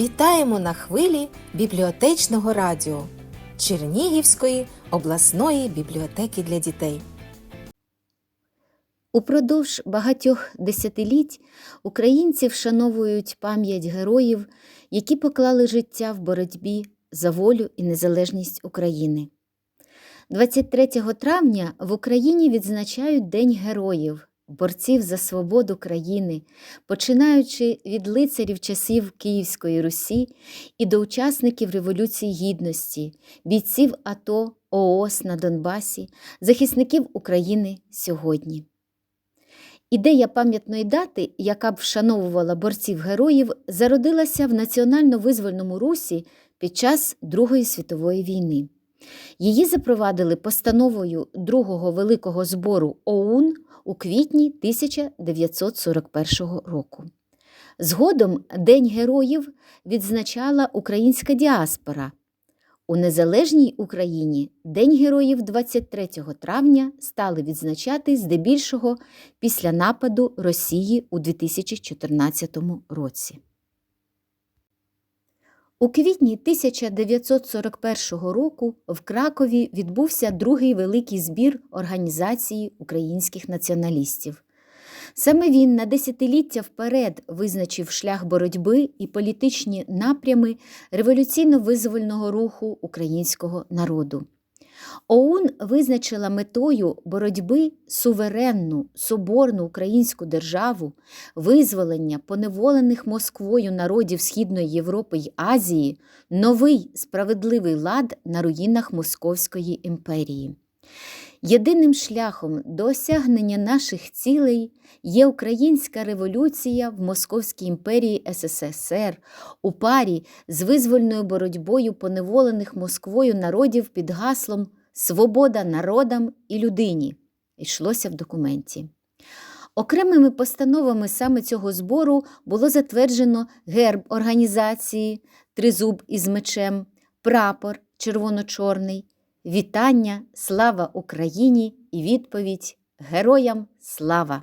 Вітаємо на хвилі бібліотечного радіо Чернігівської обласної бібліотеки для дітей. Упродовж багатьох десятиліть українці вшановують пам'ять героїв, які поклали життя в боротьбі за волю і незалежність України. 23 травня в Україні відзначають День героїв, борців за свободу країни, починаючи від лицарів часів Київської Русі і до учасників Революції Гідності, бійців АТО, ООС на Донбасі, захисників України сьогодні. Ідея пам'ятної дати, яка б вшановувала борців героїв, зародилася в національно-визвольному русі під час Другої світової війни. Її запровадили постановою Другого великого збору ОУН у квітні 1941 року. Згодом День героїв відзначала українська діаспора. У незалежній Україні День героїв 23 травня стали відзначати здебільшого після нападу Росії у 2014 році. У квітні 1941 року в Кракові відбувся другий великий збір Організації українських націоналістів. Саме він на десятиліття вперед визначив шлях боротьби і політичні напрями революційно-визвольного руху українського народу. ОУН визначила метою боротьби суверенну, соборну українську державу, визволення поневолених Москвою народів Східної Європи й Азії, новий справедливий лад на руїнах Московської імперії. Єдиним шляхом до осягнення наших цілей є українська революція в Московській імперії СССР у парі з визвольною боротьбою поневолених Москвою народів під гаслом Свобода народам і людині йшлося в документі. Окремими постановами саме цього збору було затверджено герб організації, тризуб із мечем, прапор червоно-чорний, вітання, слава Україні і відповідь Героям слава!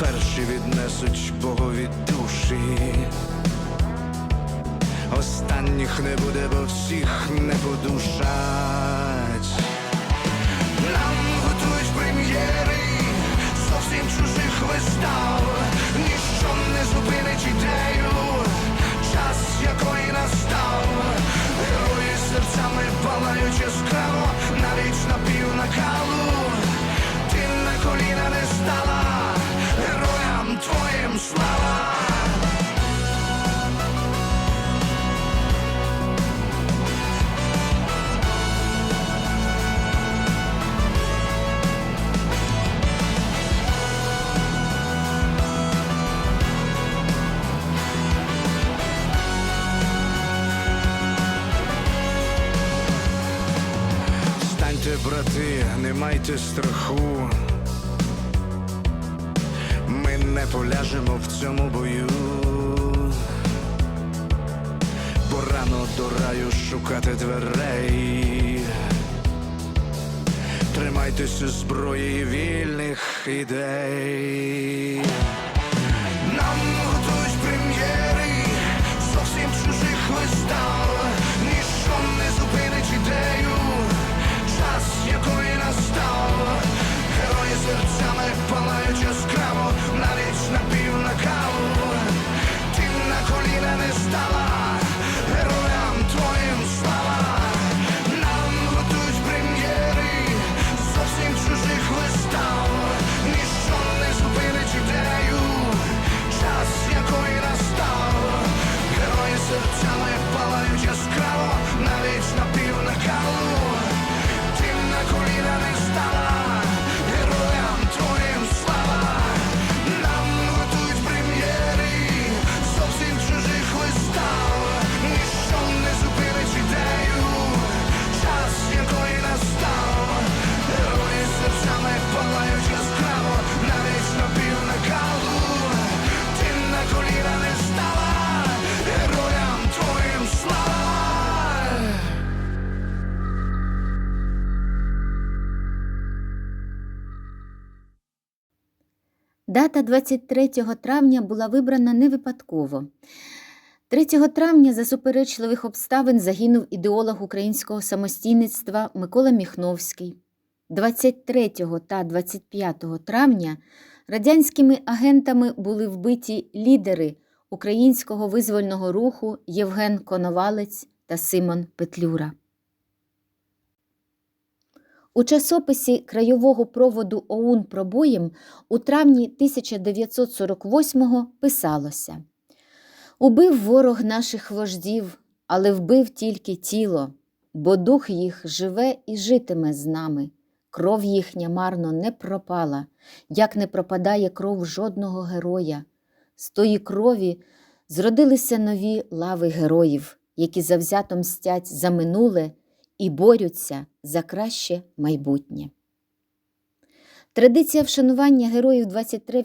Перші віднесуть Богові душі. Останніх не буде, бо всіх не подушать. Нам готують прем'єри зовсім чужих вистав. Ніщо не зупинить ідею, не страху. Ми не поляжемо в цьому бою. Бо рано до раю шукати дверей. Тримайтеся зброї вільних ідей. Дата 23 травня була вибрана не випадково. 3 травня за суперечливих обставин загинув ідеолог українського самостійництва Микола Міхновський. 23 та 25 травня радянськими агентами були вбиті лідери українського визвольного руху Євген Коновалець та Симон Петлюра. У часописі краєвого проводу ОУН пробоєм у травні 1948-го писалося Убив ворог наших вождів, але вбив тільки тіло, бо дух їх живе і житиме з нами. Кров їхня марно не пропала, як не пропадає кров жодного героя. З тої крові зродилися нові лави героїв, які завзято мстять за минуле і борються за краще майбутнє. Традиція вшанування героїв 23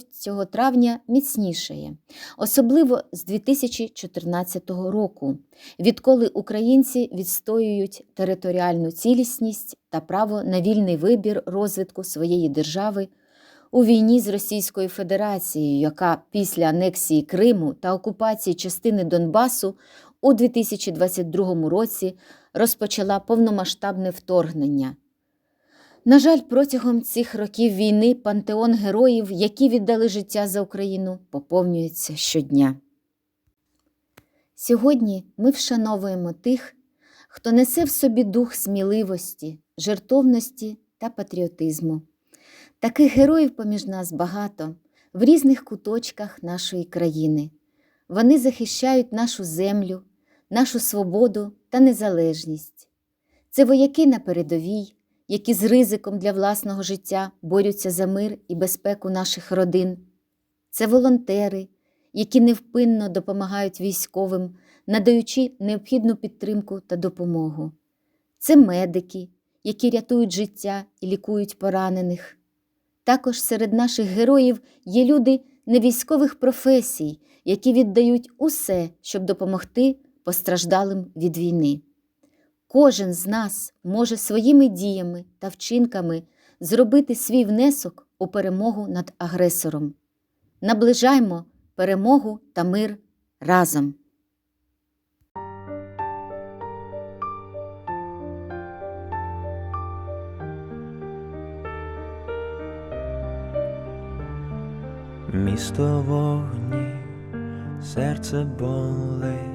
травня міцнішає, особливо з 2014 року, відколи українці відстоюють територіальну цілісність та право на вільний вибір розвитку своєї держави у війні з Російською Федерацією, яка після анексії Криму та окупації частини Донбасу у 2022 році розпочала повномасштабне вторгнення. На жаль, протягом цих років війни пантеон героїв, які віддали життя за Україну, поповнюється щодня. Сьогодні ми вшановуємо тих, хто несе в собі дух сміливості, жертовності та патріотизму. Таких героїв поміж нас багато в різних куточках нашої країни. Вони захищають нашу землю, нашу свободу та незалежність. Це вояки на передовій, які з ризиком для власного життя борються за мир і безпеку наших родин. Це волонтери, які невпинно допомагають військовим, надаючи необхідну підтримку та допомогу. Це медики, які рятують життя і лікують поранених. Також серед наших героїв є люди невійськових професій, які віддають усе, щоб допомогти постраждалим від війни. Кожен з нас може своїми діями та вчинками зробити свій внесок у перемогу над агресором. Наближаймо перемогу та мир разом. Місто вогні, серце болить,